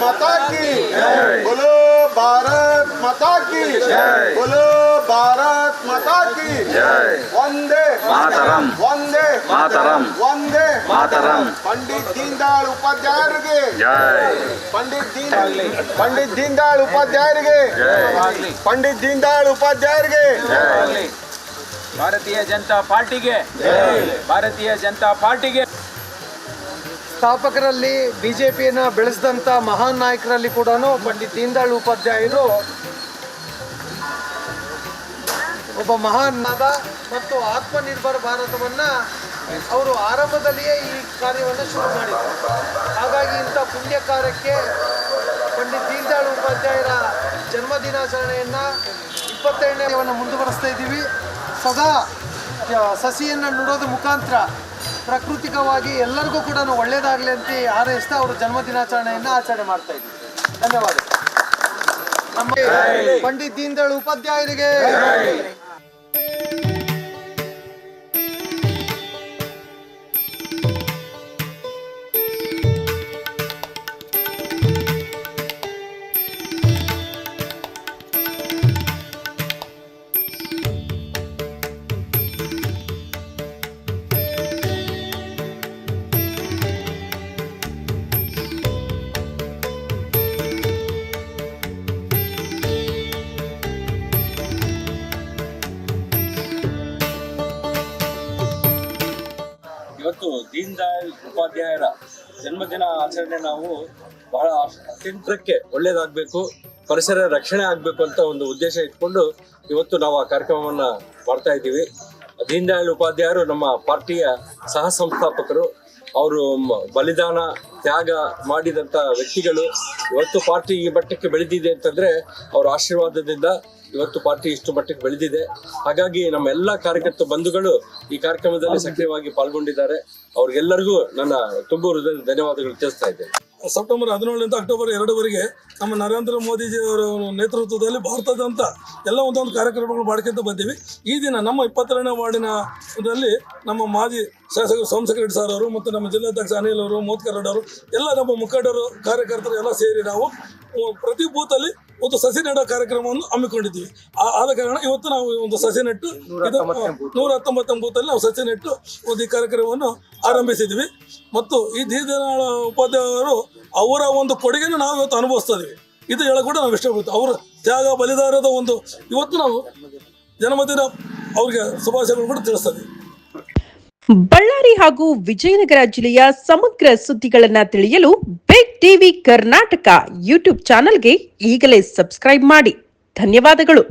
माता की बोलो भारत माता की बोलो भारत माता की वंदे ಮಾತರಂ वंदे ಮಾತರಂ वंदे ಮಾತರಂ पंडित दीनदयाळ ಉಪಾಧ್ಯಾಯರಿಗೆ ಜೈ पंडित दीन पंडित दीनदयाळ ಉಪಾಧ್ಯಾಯರಿಗೆ पंडित दीनदयाळ ಉಪಾಧ್ಯಾಯರಿಗೆ ಜೈ ಭಾರತೀಯ ಜನತಾ ಪಾರ್ಟಿಗೆ ಭಾರತೀಯ ಜನತಾ ಪಾರ್ಟಿಗೆ ಸ್ಥಾಪಕರಲ್ಲಿ ಬಿಜೆಪಿಯನ್ನ ಬೆಳೆಸಿದಂಥ ಮಹಾನ್ ನಾಯಕರಲ್ಲಿ ಕೂಡ ಪಂಡಿತ್ ದೀನ್ದಾಳ್ ಉಪಾಧ್ಯಾಯರು. ಒಬ್ಬ ಮಹಾನ್ ನಾದ ಮತ್ತು ಆತ್ಮನಿರ್ಭರ ಭಾರತವನ್ನು ಅವರು ಆರಂಭದಲ್ಲಿಯೇ ಈ ಕಾರ್ಯವನ್ನು ಶುರು ಮಾಡಿದರು. ಹಾಗಾಗಿ ಇಂಥ ಪುಣ್ಯ ಕಾರ್ಯಕ್ಕೆ ಪಂಡಿತ್ ದೀನದಯಾಳ್ ಉಪಾಧ್ಯಾಯರ ಜನ್ಮ ದಿನಾಚರಣೆಯನ್ನು ಇಪ್ಪತ್ತೆರಡನೇವನ್ನು ಮುಂದುವರಿಸ್ತಾ ಇದ್ದೀವಿ ಸದಾ ಸಸಿಯನ್ನು ನೋಡೋದು ಮುಖಾಂತರ ಪ್ರಾಕೃತಿಕವಾಗಿ ಎಲ್ಲರಿಗೂ ಕೂಡ ಒಳ್ಳೆಯದಾಗಲಿ ಅಂತ ಆರೈಸ್ತಾ ಅವರು ಜನ್ಮ ದಿನಾಚರಣೆಯನ್ನು ಆಚರಣೆ ಮಾಡ್ತಾ ಇದ್ದೀವಿ ಧನ್ಯವಾದ. ನಮ್ಮ ಪಂಡಿತ್ ದೀನದಯಾಳ್ ಉಪಾಧ್ಯಾಯರಿಗೆ ಇವತ್ತು ದೀನ್ ದಯಾಳ್ ಉಪಾಧ್ಯಾಯರ ಜನ್ಮದಿನ ಆಚರಣೆ ನಾವು ಬಹಳ ಅತ್ಯಂತಕ್ಕೆ ಒಳ್ಳೇದಾಗಬೇಕು, ಪರಿಸರ ರಕ್ಷಣೆ ಆಗಬೇಕು ಅಂತ ಒಂದು ಉದ್ದೇಶ ಇಟ್ಕೊಂಡು ಇವತ್ತು ನಾವು ಆ ಕಾರ್ಯಕ್ರಮವನ್ನು ಮಾಡ್ತಾ ಇದ್ದೀವಿ. ದೀನ್ ದಯಾಳ್ ಉಪಾಧ್ಯಾಯರು ನಮ್ಮ ಪಾರ್ಟಿಯ ಸಹ ಸಂಸ್ಥಾಪಕರು. ಅವರು ಬಲಿದಾನ ತ್ಯಾಗ ಮಾಡಿದಂತ ವ್ಯಕ್ತಿಗಳು ಇವತ್ತು ಪಾರ್ಟಿ ಈ ಮಟ್ಟಕ್ಕೆ ಬೆಳೆದಿದೆ ಅಂತಂದ್ರೆ ಅವರ ಆಶೀರ್ವಾದದಿಂದ ಇವತ್ತು ಪಾರ್ಟಿ ಇಷ್ಟು ಮಟ್ಟಕ್ಕೆ ಬೆಳೆದಿದೆ. ಹಾಗಾಗಿ ನಮ್ಮ ಎಲ್ಲ ಕಾರ್ಯಕರ್ತ ಬಂಧುಗಳು ಈ ಕಾರ್ಯಕ್ರಮದಲ್ಲಿ ಸಕ್ರಿಯವಾಗಿ ಪಾಲ್ಗೊಂಡಿದ್ದಾರೆ. ಅವ್ರಿಗೆಲ್ಲರಿಗೂ ನನ್ನ ತುಂಬ ಹೃದಯದ ಧನ್ಯವಾದಗಳು ತಿಳಿಸ್ತಾ ಇದ್ದೇನೆ. ಸೆಪ್ಟೆಂಬರ್ ಹದಿನೇಳರಿಂದ ಅಕ್ಟೋಬರ್ ಎರಡವರೆಗೆ ನಮ್ಮ ನರೇಂದ್ರ ಮೋದಿಜಿಯವರ ನೇತೃತ್ವದಲ್ಲಿ ಭಾರತದಂತ ಎಲ್ಲ ಒಂದೊಂದು ಕಾರ್ಯಕ್ರಮಗಳು ಮಾಡ್ಕೊಂತ ಬಂದೀವಿ. ಈ ದಿನ ನಮ್ಮ ಇಪ್ಪತ್ತೆರಡನೇ ವಾರ್ಡಿನ ಇದರಲ್ಲಿ ನಮ್ಮ ಮಾಜಿ ಶಾಸಕರು ಸೋಮಶೇಖರ ಸರ್ ಅವರು ಮತ್ತು ನಮ್ಮ ಜಿಲ್ಲಾಧ್ಯಕ್ಷ ಅನಿಲ್ ಅವರು, ಮೋತ್ಕರ್ ರೆಡ್ಡಿ ಅವರು, ಎಲ್ಲ ನಮ್ಮ ಮುಖಂಡರು, ಕಾರ್ಯಕರ್ತರು ಎಲ್ಲ ಸೇರಿ ನಾವು ಪ್ರತಿ ಬೂತಲ್ಲಿ ಒಂದು ಸಸಿ ನೆಡೋ ಕಾರ್ಯಕ್ರಮವನ್ನು ಹಮ್ಮಿಕೊಂಡಿದ್ದೀವಿ. ಆ- ಆದ ಕಾರಣ ಇವತ್ತು ನಾವು ಒಂದು ಸಸಿ ನೆಟ್ಟು ನೂರ ಹತ್ತೊಂಬತ್ತೊಂಬತ್ತಲ್ಲಿ ಬೂತಲ್ಲಿ ನಾವು ಸಸಿ ನೆಟ್ಟು ಒಂದು ಈ ಕಾರ್ಯಕ್ರಮವನ್ನು ಆರಂಭಿಸಿದ್ವಿ. ಮತ್ತು ಈ ದೀನದಯಾಳ ಉಪಾಧ್ಯಾಯರು ಅವರ ಒಂದು ಕೊಡುಗೆನ ನಾವು ಇವತ್ತು ಅನುಭವಿಸ್ತಾ ಇದೀವಿ. ಇದು ಹೇಳಕ್ ಕೂಡ ನಾವು ಇಷ್ಟಪಡ್ತೀವಿ. ಅವರ ತ್ಯಾಗ ಬಲಿದಾನದ ಒಂದು ಇವತ್ತು ನಾವು ಜನ್ಮದಿನ ಅವ್ರಿಗೆ ಶುಭಾಶಯಗಳು ಕೂಡ ತಿಳಿಸ್ತಾ ಇದೀವಿ. ಬಳ್ಳಾರಿ ಹಾಗೂ ವಿಜಯನಗರ ಜಿಲ್ಲೆಯ ಸಮಗ್ರ ಸುದ್ದಿಗಳನ್ನ ತಿಳಿಯಲು ಬಿಗ್ ಟಿವಿ ಕರ್ನಾಟಕ ಯೂಟ್ಯೂಬ್ ಚಾನೆಲ್ಗೆ ಈಗಲೇ ಸಬ್ಸ್ಕ್ರೈಬ್ ಮಾಡಿ. ಧನ್ಯವಾದಗಳು.